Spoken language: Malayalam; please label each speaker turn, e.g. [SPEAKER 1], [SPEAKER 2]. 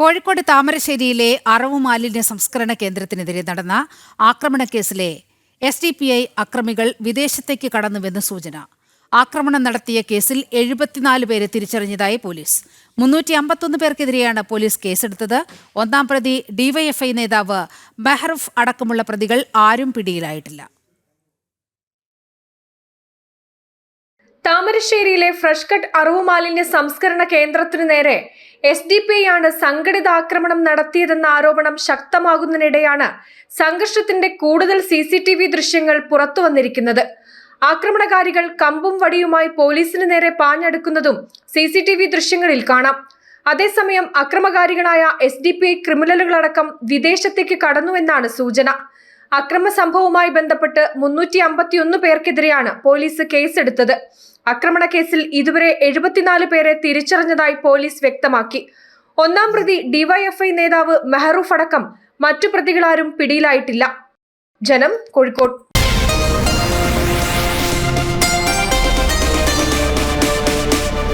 [SPEAKER 1] കോഴിക്കോട് താമരശ്ശേരിയിലെ അറവു മാലിന്യ സംസ്കരണ കേന്ദ്രത്തിനെതിരെ നടന്ന ആക്രമണ കേസിലെ എസ് ഡി പി ഐ അക്രമികൾ വിദേശത്തേക്ക് കടന്നുവെന്ന് സൂചന. ആക്രമണം നടത്തിയ കേസിൽ എഴുപത്തിനാല് പേരെ തിരിച്ചറിഞ്ഞതായി പോലീസ്. മുന്നൂറ്റി അമ്പത്തൊന്ന് പേർക്കെതിരെയാണ് പോലീസ് കേസെടുത്തത്. ഒന്നാം പ്രതി ഡിവൈഎഫ്ഐ നേതാവ് ബെഹ്റഫ് അടക്കമുള്ള പ്രതികൾ ആരും പിടിയിലായിട്ടില്ല.
[SPEAKER 2] താമരശ്ശേരിയിലെ ഫ്രഷ് കട്ട് അറവു മാലിന്യ സംസ്കരണ കേന്ദ്രത്തിനു നേരെ എസ് ഡി പി ആണ് സംഘടിത ആക്രമണം നടത്തിയതെന്ന ആരോപണം ശക്തമാകുന്നതിനിടെയാണ് സംഘർഷത്തിന്റെ കൂടുതൽ സി സി ടി വി ദൃശ്യങ്ങൾ പുറത്തു വന്നിരിക്കുന്നത്. ആക്രമണകാരികൾ കമ്പും വടിയുമായി പോലീസിന് നേരെ പാഞ്ഞടുക്കുന്നതും സി സി ടി വി ദൃശ്യങ്ങളിൽ കാണാം. അതേസമയം അക്രമകാരികളായ എസ് ഡി പി ഐ ക്രിമിനലുകളടക്കം വിദേശത്തേക്ക് കടന്നുവെന്നാണ് സൂചന. അക്രമ സംഭവവുമായി ബന്ധപ്പെട്ട് മുന്നൂറ്റി അമ്പത്തിയൊന്ന് പേർക്കെതിരെയാണ് പോലീസ് കേസെടുത്തത്. ആക്രമണ കേസിൽ ഇതുവരെ എഴുപത്തിനാല് പേരെ തിരിച്ചറിഞ്ഞതായി പോലീസ് വ്യക്തമാക്കി. ഒന്നാം പ്രതി ഡിവൈഎഫ്ഐ നേതാവ് മെഹറൂഫ് അടക്കം മറ്റു പ്രതികളാരും പിടിയിലായിട്ടില്ല. ജനം കോഴിക്കോട്.